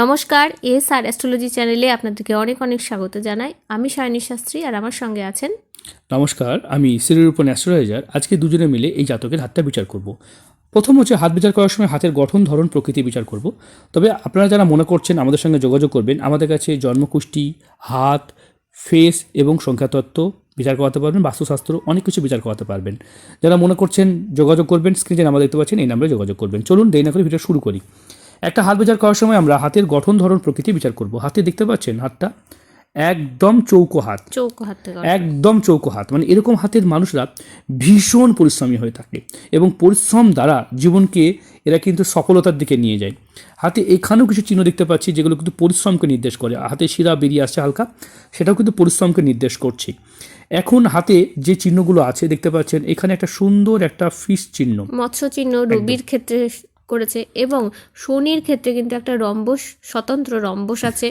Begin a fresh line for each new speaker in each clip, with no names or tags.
নমস্কার এস আর অ্যাস্ট্রোলজি চ্যানেলে আপনাদেরকে অনেক অনেক স্বাগত জানাই। আমি সায়নী শাস্ত্রী আর আমার সঙ্গে আছেন
নমস্কার, আমি সিরিরূপন অ্যাস্ট্রোলজার। আজকে দুজনে মিলে এই জাতকের হাতটা বিচার করব। প্রথম হচ্ছে হাত বিচার করার সময় হাতের গঠন, ধরন, প্রকৃতি বিচার করব। তবে আপনারা যারা মনে করছেন আমাদের সঙ্গে যোগাযোগ করবেন, আমাদের কাছে জন্মকুষ্টি হাত ফেস এবং সংখ্যাতত্ত্ব বিচার করাতে পারবেন, বাস্তুশাস্ত্র, অনেক কিছু বিচার করাতে পারবেন। যারা মনে করছেন যোগাযোগ করবেন স্ক্রিনে নাম্বার দেখতে পাচ্ছেন, এই নাম্বারে যোগাযোগ করবেন। চলুন দেরি না করে ভিডিও শুরু করি। একটা হাত বিচার করার সময় আমরা হাতের গঠন ধরন প্রকৃতি বিচার করব। হাতে দেখতে পাচ্ছেন হাতটা? একদম চৌকো হাত।
চৌকো হাত
একদম চৌকো হাত। মানে এরকম হাতের মানুষরা ভীষণ পরিশ্রমী হয়ে থাকে এবং পরিশ্রম দ্বারা জীবনকে এরা কিন্তু সফলতার দিকে নিয়ে যায়। হাতে এখানেও কিছু চিহ্ন দেখতে পাচ্ছি যেগুলো কিন্তু পরিশ্রমকে নির্দেশ করে। হাতে শিরা বেরিয়ে আসছে হালকা সেটাও কিন্তু পরিশ্রমকে নির্দেশ করছে। এখন হাতে যে চিহ্নগুলো আছে দেখতে পাচ্ছেন এখানে একটা সুন্দর একটা ফিস চিহ্ন।
মৎস্য চিহ্ন রবির ক্ষেত্রে করেছে এবং শনির ক্ষেত্রে কিন্তু একটা রম্বস স্বতন্ত্র রম্বস আছে।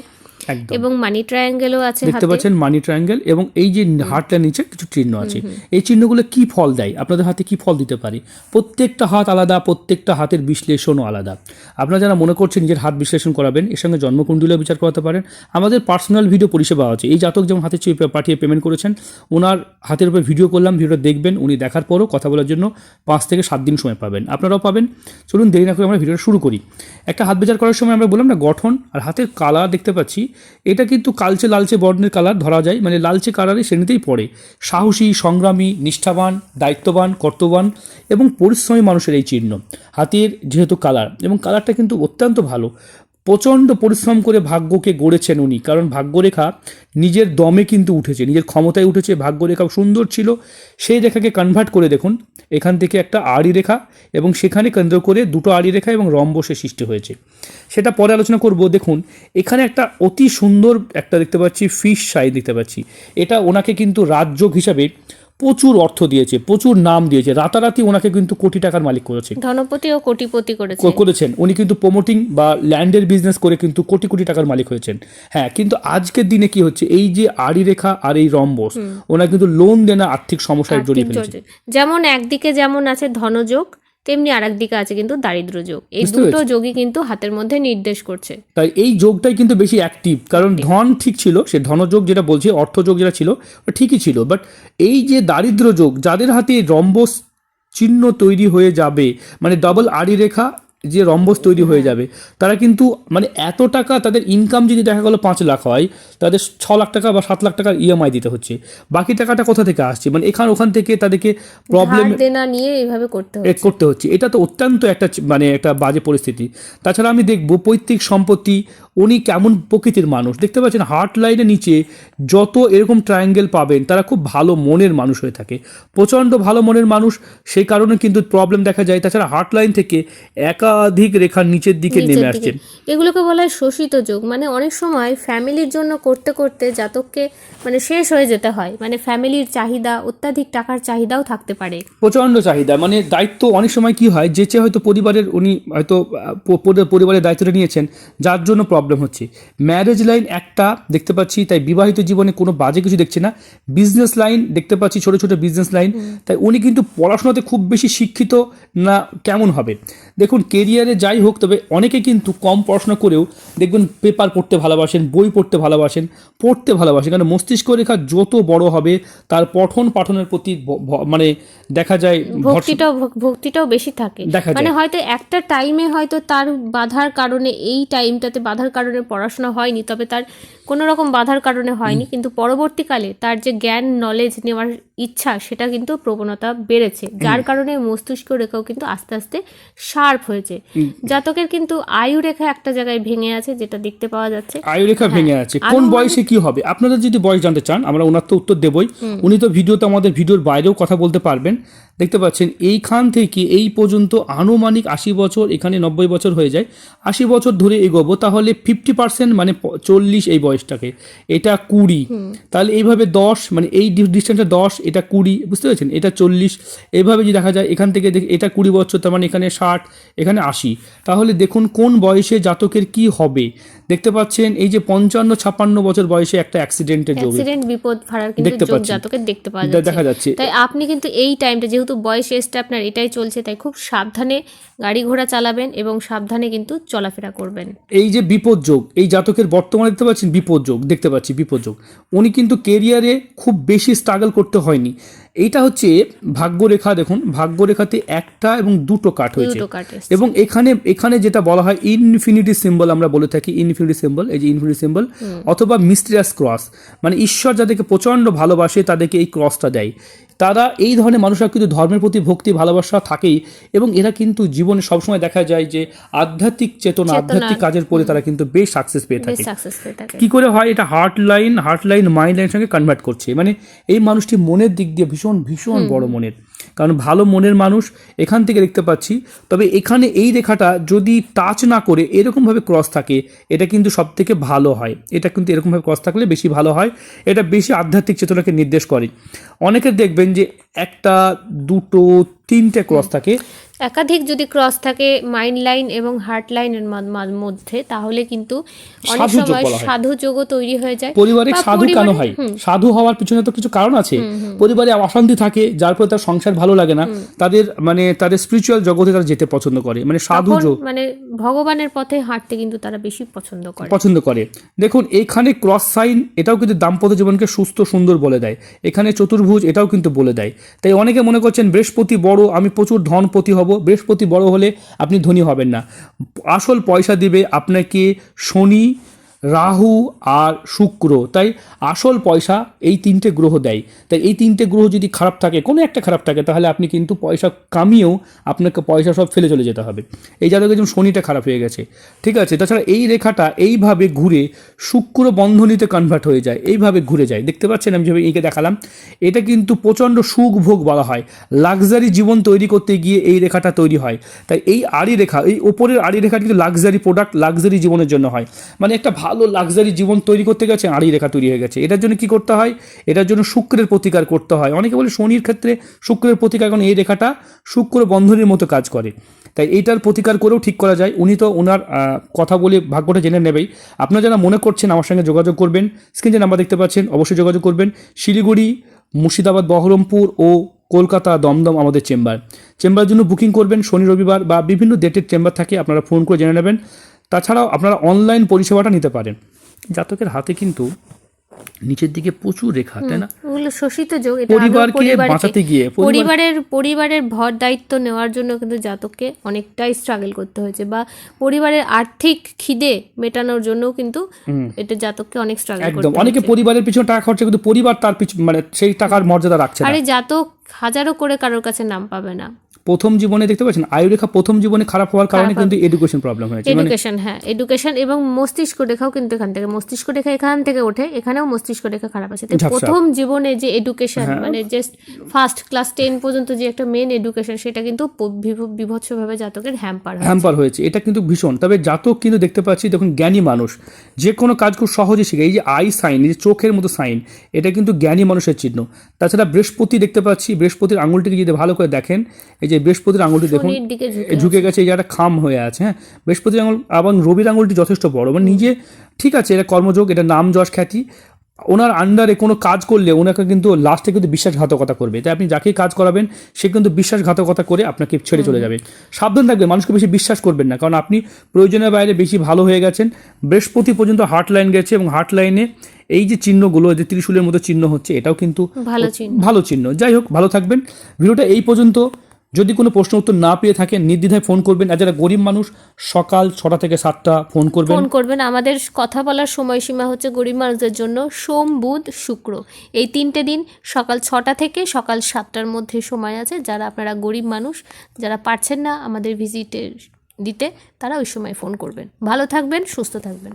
এবং মানি ট্রায়াঙ্গেলও আছে
দেখতে পাচ্ছেন মানি ট্রায়াঙ্গেল এবং এই যে হাতটার নিচে কিছু চিহ্ন আছে। এই চিহ্নগুলো কি ফল দেয়? আপনাদের হাতে কি ফল দিতে পারে? প্রত্যেকটা হাত আলাদা প্রত্যেকটা হাতের বিশ্লেষণও আলাদা। আপনারা যারা মনে করছেন নিজের হাত বিশ্লেষণ করাবেন এর সঙ্গে জন্মকুণ্ডলীয় বিচার করাতে পারেন। আমাদের পার্সোনাল ভিডিও পরিষেবা আছে। এই জাতক যেমন হাতে চেয়ে পাঠিয়ে পেমেন্ট করেছেন ওনার হাতের উপর ভিডিও করলাম ভিডিওটা দেখবেন উনি দেখার পরও কথা বলার জন্য পাঁচ থেকে সাত দিন সময় পাবেন। আপনারাও পাবেন। চলুন দেরি না করে আমরা ভিডিওটা শুরু করি। একটা হাত বিচার করার সময় আমরা বললাম না গঠন আর হাতের কালার দেখতে পাচ্ছি। এটা কিন্তু কালচে লালচে বর্ণের কালার ধরা যায় মানে লালচে কালারের শ্রেণীতেই পড়ে। সাহসী, সংগ্রামী, নিষ্ঠাবান, দায়িত্ববান কর্তবান এবং পরিশ্রমী মানুষের এই চিহ্ন। হাতের যেহেতু কালার এবং কালারটা কিন্তু অত্যন্ত ভালো প্রচণ্ড পরিশ্রম করে ভাগ্যকে গড়েছেন উনি। কারণ ভাগ্যরেখা নিজের দমে কিন্তু উঠেছে, নিজের ক্ষমতায় উঠেছে। ভাগ্যরেখা সুন্দর ছিল, সেই রেখাকে কনভার্ট করে দেখুন। এখান থেকে একটা আড়ি রেখা এবং সেখানে কেন্দ্র করে দুটো আড়ি রেখা এবং রম্বসের সৃষ্টি হয়েছে। সেটা পরে আলোচনা করব। দেখুন, এখানে একটা অতি সুন্দর একটা দেখতে পাচ্ছি ফিশ সাই দেখতে পাচ্ছি। এটা ওনাকে কিন্তু রাজযোগ হিসাবে প্রচুর অর্থ দিয়েছে প্রচুর নাম দিয়েছে। রাতারাতি ওনাকে কিন্তু কোটি টাকার মালিক করেছে।
ধনপতি ও কোটিপতি করেছে।
করেছেন। উনি কিন্তু প্রমোটিং বা ল্যান্ডের বিজনেস করে কিন্তু কোটি কোটি টাকার মালিক হয়েছেন। হ্যাঁ কিন্তু আজকের দিনে কি হচ্ছে? এই যে আড়ি রেখা আর এই রম্বস ওনার কিন্তু লোন দেনা আর্থিক সমস্যায় জড়িয়ে ফেলেছে।
যেমন একদিকে যেমন আছে ধনযোগ তেমনি আরেক দিকে আছে কিন্তু দারিদ্র যোগ। এই দুটো যোগই কিন্তু হাতের মধ্যে নির্দেশ করছে।
তাই এই যোগটাই কিন্তু বেশি অ্যাক্টিভ কারণ ধন ঠিক ছিল সে ধনযোগ যেটা বলছি অর্থযোগ যেটা ছিল ঠিকই ছিল। বাট এই যে দারিদ্র যোগ যাদের হাতে রম্বস চিহ্ন তৈরি হয়ে যাবে মানে ডবল আড়ি রেখা যে রম্বস তৈরি হয়ে যাবে তারা কিন্তু মানে এত টাকা তাদের ইনকাম যদি দেখা গেলো পাঁচ লাখ হয় তাদের ছ লাখ টাকা বা সাত লাখ টাকার ইএমআই দিতে হচ্ছে। বাকি টাকাটা কোথা থেকে আসছে? মানে এখান ওখান থেকে তাদেরকে প্রবলেম
দেনা নিয়ে এইভাবে করতে হচ্ছে।
করতে হচ্ছে। এটা তো অত্যন্ত একটা মানে একটা বাজে পরিস্থিতি। তাছাড়া আমি দেখব পৈতৃক সম্পত্তি উনি কেমন প্রকৃতির মানুষ। দেখতে পাচ্ছেন হার্ট লাইনের নিচে যত এরকম ট্রায়াঙ্গেল পাবেন তারা খুব ভালো মনের মানুষ হয়ে থাকে। প্রচণ্ড ভালো মনের মানুষ সেই কারণে কিন্তু প্রবলেম দেখা যায়। তাছাড়া হার্ট লাইন থেকে একাধিক রেখার নিচের দিকে নেমে
দিকে।
আসছেন
এগুলোকে বলা হয় শোষিত যোগ। মানে অনেক সময় ফ্যামিলির জন্য করতে করতে জাতককে মানে শেষ হয়ে যেতে হয়। মানে ফ্যামিলির চাহিদা অত্যাধিক টাকার চাহিদাও থাকতে পারে।
প্রচণ্ড চাহিদা। মানে দায়িত্ব অনেক সময় কি হয় যে হয়তো পরিবারের উনি হয়তো পরিবারের দায়িত্বটা নিয়েছেন যার জন্য প্রবলেম হচ্ছে। ম্যারেজ লাইন একটা দেখতে পাচ্ছি তাই বিবাহিত জীবনে কোনো বাজে কিছু দেখছে না। বিজনেস লাইন দেখতে পাচ্ছি ছোট ছোট বিজনেস লাইন তাই উনি কিন্তু পড়াশোনাতে খুব বেশি শিক্ষিত না কেমন হবে? দেখুন কেরিয়ারে যাই হোক তবে অনেকে কিন্তু কম পড়াশোনা করেও দেখবেন পেপার পড়তে ভালোবাসেন বই পড়তে ভালোবাসেন পড়তে ভালোবাসেন। কারণ মস্তিষ্ক রেখা যত বড় হবে তার পঠন পাঠনের প্রতি মানে দেখা যায়
ভক্তিটাও ভক্তিটাও বেশি থাকে। মানে হয়তো একটা টাইমে হয়তো তার বাধার কারণে এই টাইমটাতে বাধার কারণে পড়াশোনা হয়নি তবে তার কোনো রকম বাধার কারণে হয়নি। কিন্তু পরবর্তীকালে তার যে জ্ঞান নলেজ নেওয়ার ইচ্ছা সেটা কিন্তু প্রবণতা বেড়েছে। যার কারণে মস্তিষ্ক রেখাও কিন্তু আস্তে আস্তে শার্প হয়েছে। জাতকের কিন্তু আয়ু রেখা একটা জায়গায় ভেঙে আছে যেটা দেখতে পাওয়া যাচ্ছে।
আয়ু রেখা ভেঙে আছে। কোন বয়সে কি হবে? আপনারা যদি বয়স জানতে চান আমরা ওনার তো উত্তর দেবই। উনি তো ভিডিওতে আমাদের ভিডিওর বাইরেও কথা বলতে পারবেন। দেখতে পাচ্ছেন এইখান থেকে এই পর্যন্ত আনুমানিক আশি বছর এখানে নব্বই বছর হয়ে যায়। আশি বছর ধরে এগোবো তাহলে ফিফটি পার্সেন্ট মানে চল্লিশ এই বয়সটাকে। এটা কুড়ি। তাহলে এইভাবে দশ মানে এই ডিস্টেন্সটা দশ এটা কুড়ি বুঝতে পেরেছেন? এটা চল্লিশ। এইভাবে যদি দেখা যায় এখান থেকে দেখ- এটা কুড়ি বছর তার মানে এখানে ষাট এখানে আশি। তাহলে দেখুন কোন বয়সে জাতকের কি হবে। দেখতে পাচ্ছেন এই যে পঞ্চান্ন ছাপ্পান্ন বছর বয়সে একটা অ্যাক্সিডেন্টের যোগ
অ্যাক্সিডেন্ট বিপদ ভাড়ার কিন্তু
দেখতে পাচ্ছেন।
জাতকের দেখতে পাওয়া যাচ্ছে
দেখা যাচ্ছে।
তাই আপনি কিন্তু এই টাইমটা যেহেতু যেহেতু বয়স এসটা আপনার, এটাই চলছে, তাই খুব সাবধানে গাড়ি ঘোড়া চালাবেন এবং সাবধানে কিন্তু চলাফেরা করবেন।
এই যে বিপদযোগ এই জাতকের বর্তমানে দেখতে পাচ্ছেন বিপদযোগ দেখতে পাচ্ছি বিপদযোগ উনি কিন্তু কেরিয়ারে খুব বেশি স্ট্রাগল করতে হয়নি। এইটা হচ্ছে ভাগ্যরেখা দেখুন ভাগ্যরেখাতে একটা এবং দুটো কাঠ হয়েছে। এবং এখানে এখানে যেটা বলা হয় ইনফিনিটি সিম্বল আমরা বলে থাকি ইনফিনিটি সিম্বল এই যে ইনফিনিটি সিম্বল অথবা মিস্ট্রিয়াস ক্রস মানে ঈশ্বর যাদেরকে প্রচণ্ড ভালোবাসে তাদেরকে এই ক্রসটা দেয়। তারা এই ধরনের মানুষরা কিন্তু ধর্মের প্রতি ভক্তি ভালোবাসা থাকেই এবং এরা কিন্তু জীবনে সবসময় দেখা যায় যে আধ্যাত্মিক চেতনা আধ্যাত্মিক কাজের পরে তারা কিন্তু বেশ সাকসেস পেয়ে থাকে।
সাকসেস পেয়ে থাকে।
কি করে হয়? এটা heart line heart line mind লাইনের সঙ্গে কনভার্ট করছে। মানে এই মানুষটি মনের দিক দিয়ে ভীষণ ভীষণ বড় মনের। কারণ ভালো মনের মানুষ এখান থেকে দেখতে পাচ্ছি। তবে এখানে এই রেখাটা যদি টাচ না করে এরকমভাবে ক্রস থাকে এটা কিন্তু সব থেকে ভালো হয়। এটা কিন্তু এরকমভাবে ক্রস থাকলে বেশি ভালো হয়। এটা বেশি আধ্যাত্মিক চেতনাকে নির্দেশ করে। অনেকে দেখবেন যে একটা দুটো তিনটে ক্রস থাকে।
একাধিক যদি ক্রস থাকে মাইন্ড লাইন এবং হার্ট লাইনের মধ্যে তাহলে কিন্তু অনেক সময় সাধু যোগও তৈরি হয়ে যায়।
পরিবারে সাধু কেন হয়? সাধু হওয়ার পিছনে তো কিছু কারণ আছে। পরিবারে অশান্তি থাকে যার ফলে তার সংসার ভালো লাগে না। তাদের মানে তাদের স্পিরিচুয়াল জগতে তারা যেতে পছন্দ করে। মানে সাধু যোগ।
মানে ভগবানের পথে হাঁটতে কিন্তু তারা বেশি পছন্দ করে।
পছন্দ করে। দেখুন এখানে ক্রস সাইন এটাও কিন্তু দাম্পত্য জীবনকে সুস্থ সুন্দর বলে দেয়। এখানে চতুর্ভুজ এটাও কিন্তু বলে দেয়। তাই অনেকে মনে করছেন বৃহস্পতি বড় আমি প্রচুর ধনপতি হব। বৃহস্পতি বড় হলে আপনি ধনী হবেন না। আসল পয়সা দিবে আপনাকে শনি রাহু আর শুক্র। তাই আসল পয়সা এই তিনটে গ্রহ দেয়। তাই এই তিনটে গ্রহ যদি খারাপ থাকে, কোনো একটা খারাপ থাকে, তাহলে আপনি কিন্তু পয়সা কামিয়েও আপনাকে পয়সা সব ফেলে চলে যেতে হবে। এই জাতকের যেমন শনিটা খারাপ হয়ে গেছে। ঠিক আছে? তাছাড়া এই রেখাটা এইভাবে ঘুরে শুক্র বন্ধনীতে কনভার্ট হয়ে যায়। এইভাবে ঘুরে যায়। দেখতে পাচ্ছেন? আমি যেভাবে এঁকে দেখালাম। এটা কিন্তু প্রচণ্ড সুখ ভোগ বলা হয়। লাক্সারি জীবন তৈরি করতে গিয়ে এই রেখাটা তৈরি হয়। তাই এই আড়ি রেখা, এই ওপরের আড়ি রেখা কিন্তু লাক্সারি প্রোডাক্ট লাক্সারি জীবনের জন্য হয়। মানে একটা ভালো লাক্সারি জীবন তৈরি করতে গেছে, আড়ি রেখা তৈরি হয়ে গেছে। এটার জন্য কি করতে হয়? এটার জন্য শুক্রের প্রতিকার করতে হয়। অনেকে বলে শনির ক্ষেত্রে শুক্রের প্রতিকার, কারণ এই রেখাটা শুক্র বন্ধনীর মতো কাজ করে। তাই এইটার প্রতিকার করেও ঠিক করা যায়। উনি তো ওনার কথা বলে ভাগ্যটা জেনে নেবেই। আপনারা যারা মনে করছেন আমার সঙ্গে যোগাযোগ করবেন স্ক্রিনে নাম্বার দেখতে পাচ্ছেন, অবশ্যই যোগাযোগ করবেন। শিলিগুড়ি, মুর্শিদাবাদ, বহরমপুর ও কলকাতা দমদম আমাদের চেম্বার চেম্বারের জন্য বুকিং করবেন। শনি, রবিবার বা বিভিন্ন ডেটের চেম্বার থাকে, আপনারা ফোন করে জেনে নেবেন। তাছাড়াও আপনারা অনলাইন পরিষেবাটা নিতে পারেন। জাতকের হাতে কিন্তু নিচের দিকে প্রচুর রেখা তাই না?
ওগুলো শোষিত যোগ
পরিবারকে বাঁচাতে গিয়ে
পরিবারের পরিবারের ভর দায়িত্ব নেওয়ার জন্য কিন্তু জাতককে অনেকটাই স্ট্রাগল করতে হয়েছে বা পরিবারের আর্থিক খিদে মেটানোর জন্য কিন্তু এটা জাতককে অনেক স্ট্রাগল করতে
একদম অনেকে পরিবারের পিছনে টাকা খরচা কিন্তু পরিবার তার পিছনে মানে সেই টাকার মর্যাদা রাখছে না।
আরে জাতক হাজারো করে কারোর কাছে নাম পাবে না।
প্রথম জীবনে দেখতে পাচ্ছেন আয়ুরেখা প্রথম জীবনে খারাপ হওয়ার কারণে কিন্তু এডুকেশন প্রবলেম হয়েছে। মানে
এডুকেশন হ্যাঁ এডুকেশন এবং মস্তিষ্ক রেখাও কিন্তু এখান থেকে মস্তিষ্ক রেখা এখান থেকে ওঠে এখানেও মস্তিষ্ক রেখা খারাপ আছে। প্রথম জীবনে যে এডুকেশন
হ্যাঁ।
মানে জাস্ট ফার্স্ট ক্লাস টেন পর্যন্ত যে একটা মেন এডুকেশন সেটা কিন্তু বিভৎসভাবে জাতকের হ্যাম্পার হয়
হ্যাম্পার হয়েছে। এটা কিন্তু ভীষণ। তবে জাতক কিন্তু দেখতে পাচ্ছি দেখুন জ্ঞানী মানুষ। যে কোনো কাজ খুব সহজে শিখে এই যে আই সাইন এই যে চোখের মতো সাইন এটা কিন্তু জ্ঞানী মানুষের চিহ্ন। তাছাড়া বৃহস্পতি দেখতে পাচ্ছি বৃহস্পতির আঙুলটিকে যদি ভালো করে দেখেন এই যে বৃহস্পতির আঙুলটি দেখুন
ঝুঁকে
গেছে এই যে একটা খাম হয়ে আছে হ্যাঁ? বৃহস্পতির আঙুল এবং রবির আঙুলটি যথেষ্ট বড়। মানে নিজে ঠিক আছে এটা কর্মযোগ এটা নাম যশ খ্যাতি ওনার আন্ডারে কোনো কাজ করলে ওনাকে কিন্তু লাস্টে কিন্তু বিশ্বাসঘাতকতা করবে। তাই আপনি যাকেই কাজ করাবেন সে কিন্তু বিশ্বাসঘাতকতা করে আপনাকে ছেড়ে চলে যাবে। সাবধান থাকবেন মানুষকে বেশি বিশ্বাস করবেন না। কারণ আপনি প্রয়োজনের বাইরে বেশি ভালো হয়ে গেছেন। বৃহস্পতি পর্যন্ত হার্ট লাইন গেছে এবং হার্ট লাইনে এই যে চিহ্নগুলো যে ত্রিশূলের মতো চিহ্ন হচ্ছে এটাও কিন্তু
ভালো চিহ্ন।
ভালো চিহ্ন। যাই হোক ভালো থাকবেন। ভিডিওটা এই পর্যন্ত। যদি কোনো প্রশ্ন উত্তর না পেয়ে থাকেন, নির্দ্বিধায় ফোন করবেন আর যারা গরিব মানুষ, সকাল ছটা থেকে সাতটা ফোন করবেন।
ফোন করবেন। আমাদের কথা বলার সময়সীমা হচ্ছে গরিব মানুষদের জন্য সোম, বুধ, শুক্র। এই তিনটে দিন সকাল ছটা থেকে সকাল সাতটার মধ্যে সময় আছে। যারা আপনারা গরিব মানুষ, যারা পারছেন না আমাদের ভিজিটের দিতে, তারা ওই সময় ফোন করবেন। ভালো থাকবেন, সুস্থ থাকবেন।